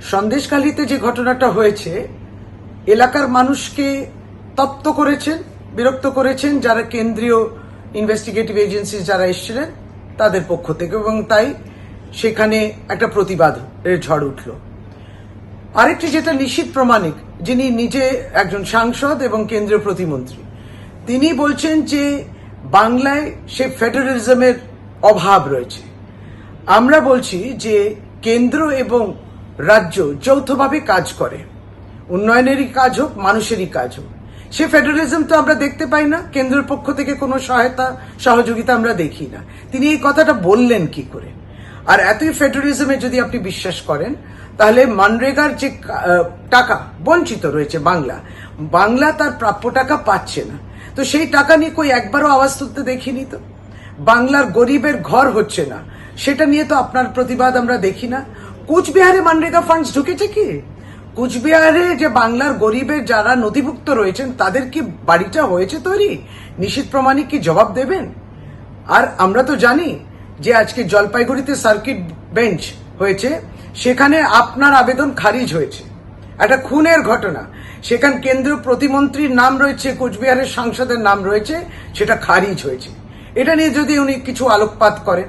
সন্দেশখালিতে যে ঘটনাটা হয়েছে, এলাকার মানুষকে তপ্ত করেছেন, বিরক্ত করেছেন যারা কেন্দ্রীয় ইনভেস্টিগেটিভ এজেন্সি যারা এসেছিলেন তাদের পক্ষ থেকে এবং তাই সেখানে একটা প্রতিবাদের ঝড় উঠল। আরেকটি যেটা নিশ্চিত প্রমাণিক, যিনি নিজে একজন সাংসদ এবং কেন্দ্রীয় প্রতিমন্ত্রী, তিনি বলছেন যে বাংলায় সে ফেডারেলিজমের অভাব রয়েছে। আমরা বলছি যে কেন্দ্র এবং রাজ্য যৌথভাবে কাজ করে। উন্নয়নেরই কাজ হোক, মানুষেরই কাজ হোক। সে ফেডারেলিজম তো আমরা দেখতে পাই না, কেন্দ্রের পক্ষ থেকে কোনো সহায়তা, সহযোগিতা আমরা দেখি না। তিনি এই কথাটা বললেন কি করে? আর এতই ফেডারেলিজমে যদি আপনি বিশ্বাস করেন, তাহলে মানরেগার যে টাকা, বঞ্চিত রয়েছে বাংলা বাংলা তার প্রাপ্য টাকা পাচ্ছে না। তো সেই টাকা নিয়ে কই একবারও আওয়াজ তুলতে দেখিনি তো? বাংলার গরিবের ঘর হচ্ছে না। সেটা নিয়ে তো আপনার প্রতিবাদ আমরা দেখি না। কুচবিহারে মানরেগা ফান্ডস ঢুকেছে কি? কুচবিহারে যে বাংলার গরিবের যারা নথিভুক্ত রয়েছেন, তাদের কি বাড়িটা হয়েছে তৈরি? নিশীত প্রমাণিক কি জবাব দেবেন? আর আমরা তো জানি যে আজকে জলপাইগুড়িতে সার্কিট বেঞ্চ হয়েছে, সেখানে আপনার আবেদন খারিজ হয়েছে। একটা খুনের ঘটনা। সেখানে কেন্দ্রীয় প্রতিমন্ত্রীর নাম রয়েছে, কোচবিহারের সাংসদের নাম রয়েছে, সেটা খারিজ হয়েছে। এটা নিয়ে যদি উনি কিছু আলোকপাত করেন।